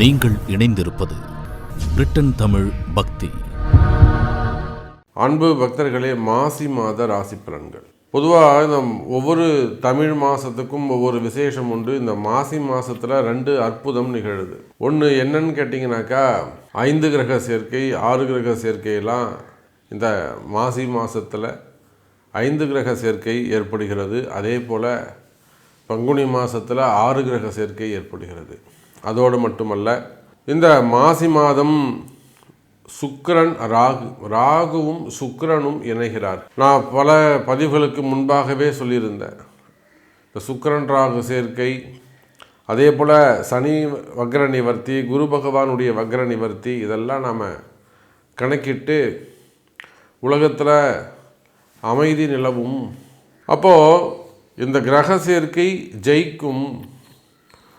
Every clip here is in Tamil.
நீங்கள் இணைந்திருப்பது பிரிட்டன் தமிழ் பக்தி. அன்பு பக்தர்களே மாசி மாத ராசி பலன்கள். பொதுவாக இந்த ஒவ்வொரு தமிழ் மாதத்துக்கும் ஒவ்வொரு விசேஷம் உண்டு. இந்த மாசி மாதத்தில் ரெண்டு அற்புதம் நிகழுது. ஒன்று என்னன்னு கேட்டிங்கனாக்கா ஐந்து கிரக சேர்க்கை ஆறு கிரக சேர்க்கையெல்லாம் இந்த மாசி மாதத்தில் ஐந்து கிரக சேர்க்கை ஏற்படுகிறது. அதே போல் பங்குனி மாதத்தில் ஆறு கிரக சேர்க்கை ஏற்படுகிறது. அதோடு மட்டுமல்ல இந்த மாசி மாதம் சுக்கரன் ராகு ராகுவும் சுக்கரனும் இணைகிறார். நான் பல பதிவுகளுக்கு முன்பாகவே சொல்லியிருந்தேன். இந்த சுக்கிரன் ராகு சேர்க்கை அதே போல் சனி வக்ர நிவர்த்தி குரு பகவானுடைய வக்ர நிவர்த்தி இதெல்லாம் நாம் கணக்கிட்டு உலகத்தில் அமைதி நிலவும். அப்போது இந்த கிரக சேர்க்கை ஜெயிக்கும்.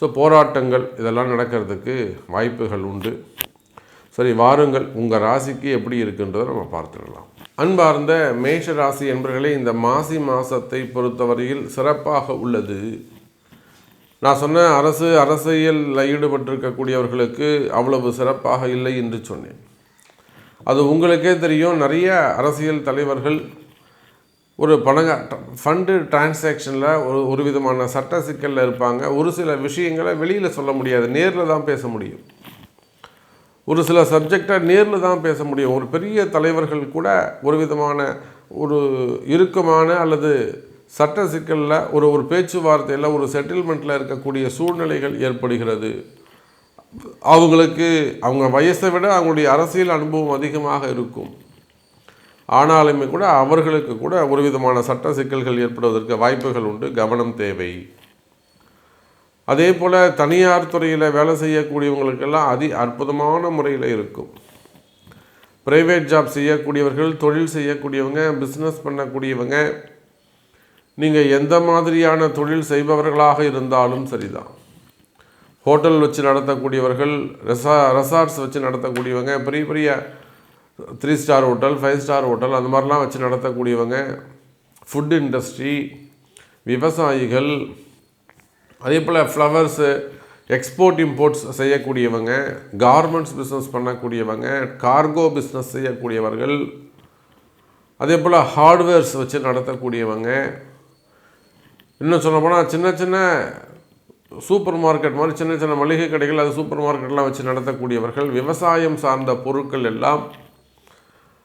ஸோ போராட்டங்கள் இதெல்லாம் நடக்கிறதுக்கு வாய்ப்புகள் உண்டு. சரி வாருங்கள் உங்கள் ராசிக்கு எப்படி இருக்குன்றதை நம்ம பார்த்துடலாம். அன்பார்ந்த மேஷ ராசி என்பர்களே இந்த மாசி மாசத்தை பொறுத்தவரையில் சிறப்பாக உள்ளது. நான் சொன்ன அரசு அரசியலில் ஈடுபட்டிருக்கக்கூடியவர்களுக்கு அவ்வளவு சிறப்பாக இல்லை என்று சொன்னேன். அது உங்களுக்கே தெரியும் நிறைய அரசியல் தலைவர்கள் ஒரு பணங்க ஃபண்டு டிரான்சாக்ஷனில் ஒரு ஒரு விதமான சட்ட சிக்கலில் இருப்பாங்க. ஒரு சில விஷயங்களை வெளியில் சொல்ல முடியாது நேரில் தான் பேச முடியும். ஒரு சில சப்ஜெக்டை நேரில் தான் பேச முடியும். ஒரு பெரிய தலைவர்கள் கூட ஒரு விதமான ஒரு இறுக்கமான அல்லது சட்ட சிக்கலில் ஒரு ஒரு பேச்சுவார்த்தையில் ஒரு செட்டில்மெண்ட்டில் இருக்கக்கூடிய சூழ்நிலைகள் ஏற்படுகிறது. அவங்களுக்கு அவங்க வயசை விட அவங்களுடைய அரசியல் அனுபவம் அதிகமாக இருக்கும். ஆனாலுமே கூட அவர்களுக்கு கூட ஒரு விதமான சட்ட சிக்கல்கள் ஏற்படுவதற்கு வாய்ப்புகள் உண்டு கவனம் தேவை. அதே போல் தனியார் துறையில் வேலை செய்யக்கூடியவங்களுக்கெல்லாம் அதி அற்புதமான முறையில் இருக்கும். ப்ரைவேட் ஜாப் செய்யக்கூடியவர்கள் தொழில் செய்யக்கூடியவங்க பிஸ்னஸ் பண்ணக்கூடியவங்க நீங்கள் எந்த மாதிரியான தொழில் செய்பவர்களாக இருந்தாலும் சரிதான். ஹோட்டல் வச்சு நடத்தக்கூடியவர்கள் ரெசா ரெசார்ட்ஸ் வச்சு நடத்தக்கூடியவங்க பெரிய பெரிய three star hotel five star hotel அந்த மாதிரிலாம் வச்சு நடத்தக்கூடியவங்க. ஃபுட் இண்டஸ்ட்ரி விவசாயிகள் அதே போல் ஃப்ளவர்ஸு எக்ஸ்போர்ட் இம்போர்ட்ஸ் செய்யக்கூடியவங்க கார்மெண்ட்ஸ் பிஸ்னஸ் பண்ணக்கூடியவங்க கார்கோ பிஸ்னஸ் செய்யக்கூடியவர்கள் அதே போல் ஹார்ட்வேர்ஸ் வச்சு நடத்தக்கூடியவங்க. இன்னும் சொல்ல போனால் சின்ன சின்ன சூப்பர் மார்க்கெட் மாதிரி சின்ன சின்ன மளிகை கடைகள் அது சூப்பர் மார்க்கெட்லாம் வச்சு நடத்தக்கூடியவர்கள் விவசாயம் சார்ந்த பொருட்கள் எல்லாம்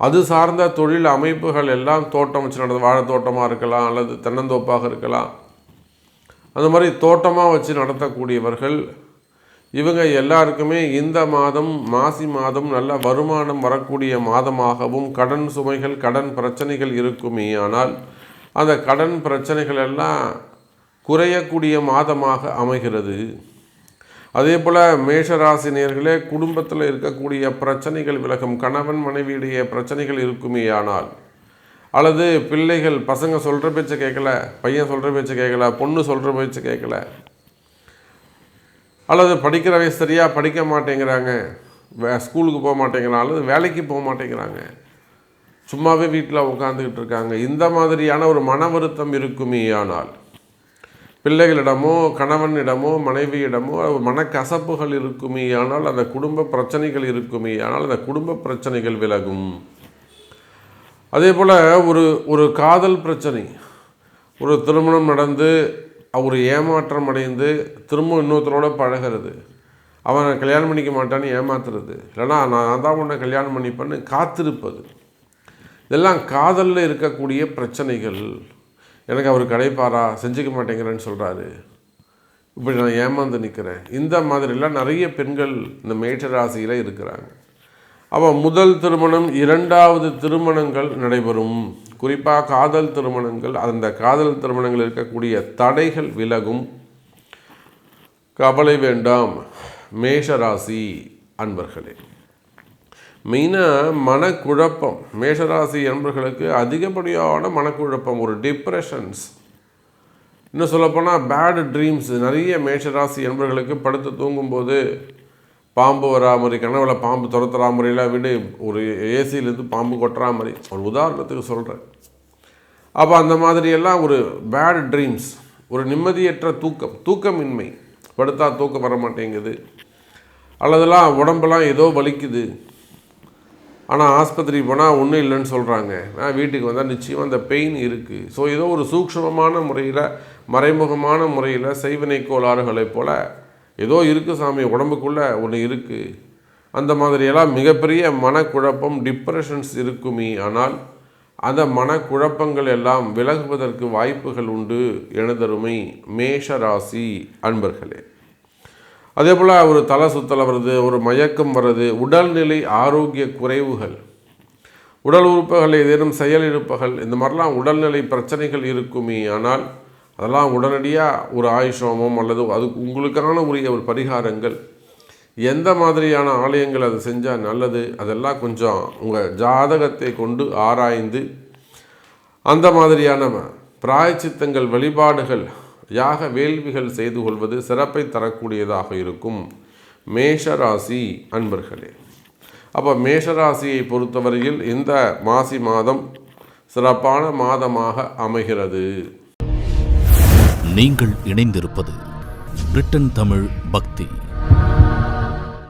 அது சார்ந்த தொழில் அமைப்புகள் எல்லாம் தோட்டம் வச்சு நடந்த வாழைத் தோட்டமாக இருக்கலாம் அல்லது தென்னந்தோப்பாக இருக்கலாம். அந்த மாதிரி தோட்டமாக வச்சு நடத்தக்கூடியவர்கள் இவங்க எல்லாருக்குமே இந்த மாதம் மாசி மாதம் நல்ல வருமானம் வரக்கூடிய மாதமாகவும் கடன் சுமைகள் கடன் பிரச்சனைகள் இருக்குமே ஆனால் அந்த கடன் பிரச்சனைகள் எல்லாம் குறையக்கூடிய மாதமாக அமைகிறது. அதே போல் மேஷராசினியர்களே குடும்பத்தில் இருக்கக்கூடிய பிரச்சனைகள் விலகும் கணவன் மனைவியுடைய பிரச்சனைகள் இருக்குமே ஆனால் அல்லது பிள்ளைகள் பசங்க சொல்கிற பேச்சை கேட்கல பையன் சொல்கிற பேச்சை கேட்கல பொண்ணு சொல்கிற பேச்சை கேட்கல அல்லது படிக்கிற வயசு சரியாக படிக்க மாட்டேங்கிறாங்க வே ஸ்கூலுக்கு போக மாட்டேங்கிறாங்க அல்லது வேலைக்கு போக மாட்டேங்கிறாங்க சும்மாவே வீட்டில் உட்காந்துக்கிட்டு இருக்காங்க இந்த மாதிரியான ஒரு மன வருத்தம் இருக்குமே ஆனால் பிள்ளைகளிடமோ கணவனிடமோ மனைவியிடமோ மனக்கசப்புகள் இருக்குமே ஆனால் அந்த குடும்ப பிரச்சனைகள் இருக்குமே ஆனால் அந்த குடும்ப பிரச்சனைகள் விலகும். அதே போல் ஒரு ஒரு காதல் பிரச்சனை. ஒரு திருமணம் நடந்து அவர் ஏமாற்றம் அடைந்து திரும்ப இன்னொருத்தரோட பழகிறது. அவனை கல்யாணம் பண்ணிக்க மாட்டான்னு ஏமாத்துறது. இல்லைனா நான் தான் உன்னை கல்யாணம் பண்ணிப்பேன்னு காத்திருப்பது. இதெல்லாம் காதலில் இருக்கக்கூடிய பிரச்சனைகள். எனக்கு அவர் கிடைப்பாரா? செஞ்சுக்க மாட்டேங்கிறேன்னு சொல்கிறாரு இப்படி நான் ஏமாந்து நிற்கிறேன் இந்த மாதிரிலாம் நிறைய பெண்கள் இந்த மேஷ ராசியில் இருக்கிறாங்க. அப்போ முதல் திருமணம் இரண்டாவது திருமணங்கள் நடைபெறும். குறிப்பாக காதல் திருமணங்கள் அந்த காதல் திருமணங்கள் இருக்கக்கூடிய தடைகள் விலகும். கவலை வேண்டாம். மேஷராசி அன்பர்களே. மெயினாக மனக்குழப்பம். மேஷராசி என்பர்களுக்கு அதிகப்படியான மனக்குழப்பம் ஒரு டிப்ரெஷன்ஸ் இன்னும் சொல்லப்போனால் பேடு ட்ரீம்ஸ் நிறைய மேஷராசி என்பர்களுக்கு படுத்து தூங்கும்போது பாம்பு வரா மாதிரி கனவுல பாம்பு துரத்துறா மாதிரிலாம் விடு. ஒரு ஏசியிலேருந்து பாம்பு கொட்டுறா மாதிரி. ஒரு உதாரணத்துக்கு சொல்கிறேன் அப்போ அந்த மாதிரியெல்லாம் ஒரு பேட் ட்ரீம்ஸ் ஒரு நிம்மதியற்ற தூக்கம். தூக்கமின்மை. படுத்தா தூக்கம் வர மாட்டேங்குது அல்லதெல்லாம் உடம்பெல்லாம் ஏதோ வலிக்குது. ஆனால் ஆஸ்பத்திரி போனால் ஒன்றும் இல்லைன்னு சொல்கிறாங்க நான் வீட்டுக்கு வந்தால் நிச்சயம் அந்த பெயின் இருக்குது ஸோ ஏதோ ஒரு சூக்ஷ்மமான முறையில் மறைமுகமான முறையில் செய்வினை கோளாறுகளைப் போல் ஏதோ இருக்குது சாமி உடம்புக்குள்ளே ஒன்று இருக்குது அந்த மாதிரியெல்லாம் மிகப்பெரிய மனக்குழப்பம் டிப்ரெஷன்ஸ் இருக்குமே ஆனால் அந்த மனக்குழப்பங்கள் எல்லாம் விலகுவதற்கு வாய்ப்புகள் உண்டு எனதருமை மேஷ ராசி அன்பர்களே. அதே போல் ஒரு தலை சுத்தல் வருது ஒரு மயக்கம் வருது உடல்நிலை ஆரோக்கிய குறைவுகள் உடல் உறுப்புகள் ஏதேனும் செயலிழப்புகள் இந்த மாதிரிலாம் உடல்நிலை பிரச்சனைகள் இருக்குமே ஆனால் அதெல்லாம் உடனடியாக ஒரு ஆயுஷோமம் அல்லது அது உங்களுக்கான உரிய ஒரு பரிகாரங்கள். எந்த மாதிரியான ஆலயங்கள் அது செஞ்சால் நல்லது அதெல்லாம் கொஞ்சம் உங்கள் ஜாதகத்தை கொண்டு ஆராய்ந்து அந்த மாதிரியான பிராயச்சித்தங்கள் வழிபாடுகள் யாக வேள்விகள் செய்து கொள்வது சிறப்பை தரக்கூடியதாக இருக்கும். மேஷராசி அன்பர்களே அப்போ மேஷராசியை பொறுத்தவரையில் இந்த மாசி மாதம் சிறப்பான மாதமாக அமைகிறது. நீங்கள் இணைந்திருப்பது பிரிட்டன் தமிழ் பக்தி.